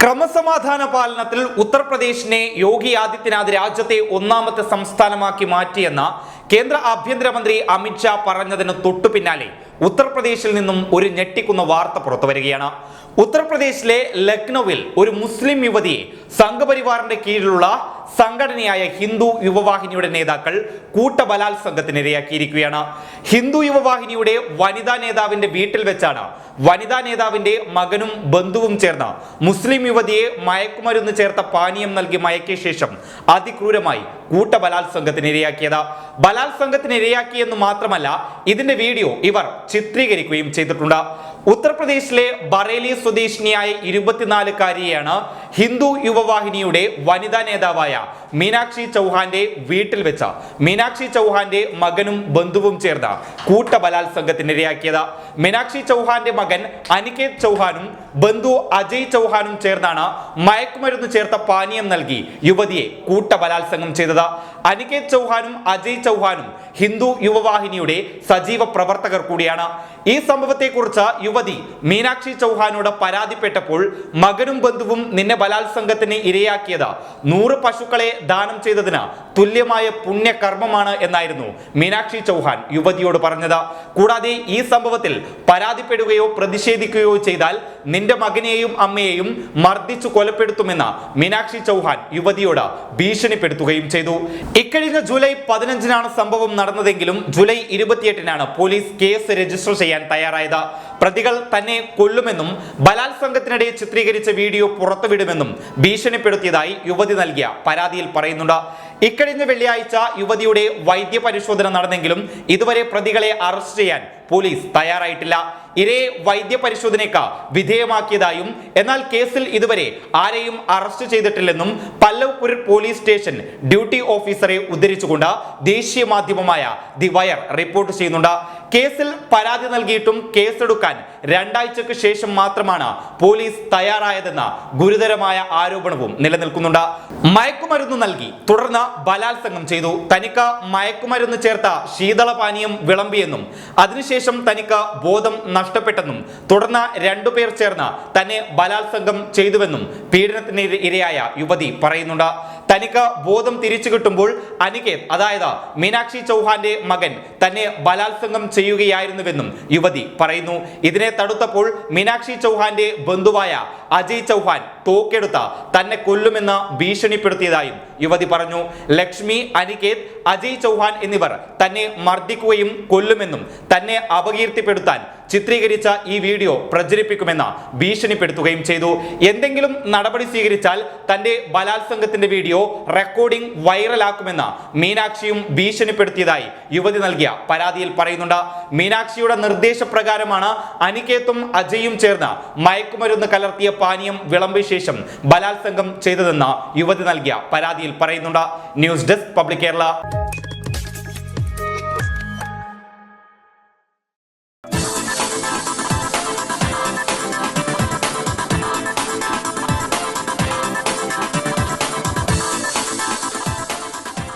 ക്രമസമാധാന പാലനത്തിൽ ഉത്തർപ്രദേശിനെ യോഗി ആദിത്യനാഥ് രാജ്യത്തെ ഒന്നാമത്തെ സംസ്ഥാനമാക്കി മാറ്റിയെന്ന കേന്ദ്ര ആഭ്യന്തരമന്ത്രി അമിത്ഷാ പറഞ്ഞതിന് തൊട്ടു പിന്നാലെ ഉത്തർപ്രദേശിൽ നിന്നും ഒരു ഞെട്ടിക്കുന്ന വാർത്ത പുറത്തു വരികയാണ്. ഉത്തർപ്രദേശിലെ ലക്നൌവിൽ ഒരു മുസ്ലിം യുവതിയെ സംഘപരിവാറിന്റെ കീഴിലുള്ള സംഘടനയായ ഹിന്ദു യുവവാഹിനിയുടെ നേതാക്കൾ കൂട്ടബലാത്സംഗത്തിനിരയാക്കിയിരിക്കുകയാണ് ഹിന്ദു യുവവാഹിനിയുടെ വനിതാ നേതാവിന്റെ വീട്ടിൽ വെച്ചാണ് വനിതാ നേതാവിന്റെ മകനും ബന്ധുവും ചേർന്ന് മുസ്ലിം യുവതിയെ മയക്കുമരുന്ന് ചേർത്ത പാനീയം നൽകി മയക്കിയ ശേഷം അതിക്രൂരമായി കൂട്ടബലാത്സംഗത്തിനിരയാക്കിയത് ബലാത്സംഗത്തിനിരയാക്കിയെന്ന് മാത്രമല്ല ഇതിന്റെ വീഡിയോ ഇവർ ചിത്രീകരിക്കുകയും ചെയ്തിട്ടുണ്ട്. ഉത്തർപ്രദേശിലെ ബറേലി സ്വദേശിനിയായ ഇരുപത്തിനാലുകാരിയാണ് ഹിന്ദു യുവവാഹിനിയുടെ വനിതാ നേതാവായ മീനാക്ഷി ചൗഹാന്റെ വീട്ടിൽ വെച്ച് മീനാക്ഷി ചൗഹാന്റെ മകനും ബന്ധുവും ചേർന്ന കൂട്ട കൂട്ടബലാത്സംഗത്തിനിരയാക്കിയത് മീനാക്ഷി ചൗഹാന്റെ മകൻ അനികേത് ചൗഹാനും ബന്ധു അജയ് ചൗഹാനും ചേർന്നാണ് മയക്കുമരുന്ന് ചേർത്ത പാനീയം നൽകി യുവതിയെ കൂട്ടബലാത്സംഗം ചെയ്തത്. അനികേത് ചൗഹാനും അജയ് ചൗഹാനും ഹിന്ദു യുവവാഹിനിയുടെ സജീവ പ്രവർത്തകർ കൂടിയാണ്. ഈ സംഭവത്തെക്കുറിച്ച് യുവതി മീനാക്ഷി ചൗഹാനോട് പരാതിപ്പെട്ടപ്പോൾ മകനും ബന്ധുവും നിന്നെ ബലാത്സംഗത്തിന് ഇരയാക്കിയത്. നൂറ് പശുക്കളെ ദാനം ചെയ്തതിന് തുല്യമായ പുണ്യകർമ്മമാണ് എന്നായിരുന്നു മീനാക്ഷി ചൗഹാൻ യുവതിയോട് പറഞ്ഞത്. കൂടാതെ ഈ സംഭവത്തിൽ പരാതിപ്പെടുകയോ പ്രതിഷേധിക്കുകയോ ചെയ്താൽ നിന്റെ മകനെയും അമ്മയെയും മർദ്ദിച്ചു കൊലപ്പെടുത്തുമെന്ന് മീനാക്ഷി ചൗഹാൻ യുവതിയോട് ഭീഷണിപ്പെടുത്തുകയും ചെയ്തു. ഇക്കഴിഞ്ഞ ജൂലൈ പതിനഞ്ചിനാണ് സംഭവം നടന്നതെങ്കിലും ജൂലൈ ഇരുപത്തിയെട്ടിനാണ് പോലീസ് കേസ് രജിസ്റ്റർ ചെയ്യാൻ തയ്യാറായത്. പ്രതികൾ തന്നെ കൊല്ലുമെന്നും ബലാത്സംഗത്തിനിടെ ചിത്രീകരിച്ച വീഡിയോ പുറത്തുവിടുമെന്നും ഭീഷണിപ്പെടുത്തിയതായി യുവതി നൽകിയ പരാതിയിൽ പറയുന്നുണ്ട്. ഇക്കഴിഞ്ഞ വെള്ളിയാഴ്ച യുവതിയുടെ വൈദ്യ പരിശോധന നടന്നെങ്കിലും ഇതുവരെ പ്രതികളെ അറസ്റ്റ് ചെയ്യാൻ പോലീസ് തയ്യാറായിട്ടില്ല. ഇരേ വൈദ്യ പരിശോധനയ്ക്ക് വിധേയമാക്കിയതായും എന്നാൽ കേസിൽ ഇതുവരെ ആരെയും അറസ്റ്റ് ചെയ്തിട്ടില്ലെന്നും പല്ലവ്പുർ പോലീസ് സ്റ്റേഷൻ ഡ്യൂട്ടി ഓഫീസറെ ഉദ്ധരിച്ചുകൊണ്ട് ദേശീയ മാധ്യമമായ ദി വയർ റിപ്പോർട്ട് ചെയ്യുന്നുണ്ട്. കേസിൽ പരാതി നൽകിയിട്ടും കേസെടുക്കാൻ രണ്ടാഴ്ചക്ക് ശേഷം മാത്രമാണ് പോലീസ് തയ്യാറായതെന്ന ഗുരുതരമായ ആരോപണവും നിലനിൽക്കുന്നുണ്ട്. മയക്കുമരുന്ന് നൽകി തുടർന്ന് ബലാത്സംഗം ചെയ്തു. തനിക്ക് മയക്കുമരുന്ന് ചേർത്ത ശീതളപാനീയം വിളമ്പിയെന്നും അതിനുശേഷം തനിക്ക് ബോധം നഷ്ടപ്പെട്ടെന്നും തുടർന്ന് രണ്ടുപേർ ചേർന്ന് തന്നെ ബലാത്സംഗം ചെയ്തുവെന്നും പീഡനത്തിന് ഇരയായ യുവതി പറയുന്നുണ്ട്. തനിക്ക് ബോധം തിരിച്ചു കിട്ടുമ്പോൾ അനികേത് അതായത് മീനാക്ഷി ചൗഹാന്റെ മകൻ തന്നെ ബലാത്സംഗം ചെയ്യുകയായിരുന്നുവെന്നും യുവതി പറയുന്നു. ഇതിനെ തടുത്തപ്പോൾ മീനാക്ഷി ചൗഹാന്റെ ബന്ധുവായ അജയ് ചൗഹാൻ തോക്കെടുത്ത തന്നെ കൊല്ലുമെന്ന് ഭീഷണിപ്പെടുത്തിയതായും യുവതി പറഞ്ഞു. ലക്ഷ്മി അനികേത് അജയ് ചൗഹാൻ എന്നിവർ തന്നെ മർദ്ദിക്കുകയും കൊല്ലുമെന്നും തന്നെ അപകീർത്തിപ്പെടുത്താൻ ചിത്രീകരിച്ച ഈ വീഡിയോ പ്രചരിപ്പിക്കുമെന്ന് ഭീഷണിപ്പെടുത്തുകയും ചെയ്തു. എന്തെങ്കിലും നടപടി സ്വീകരിച്ചാൽ തന്റെ ബലാത്സംഗത്തിന്റെ വീഡിയോ റെക്കോർഡിംഗ് വൈറലാക്കുമെന്ന് മീനാക്ഷിയും ഭീഷണിപ്പെടുത്തിയതായി യുവതി നൽകിയ പരാതിയിൽ പറയുന്നുണ്ട്. മീനാക്ഷിയുടെ നിർദ്ദേശപ്രകാരമാണ് അനികേത്തും അജയും ചേർന്ന് മയക്കുമരുന്ന് കലർത്തിയ പാനീയം വിളമ്പിയ ശേഷം ബലാത്സംഗം ചെയ്തതെന്ന് യുവതി നൽകിയ പരാതിയിൽ പറയുന്നുണ്ട്. News desk public Kerala.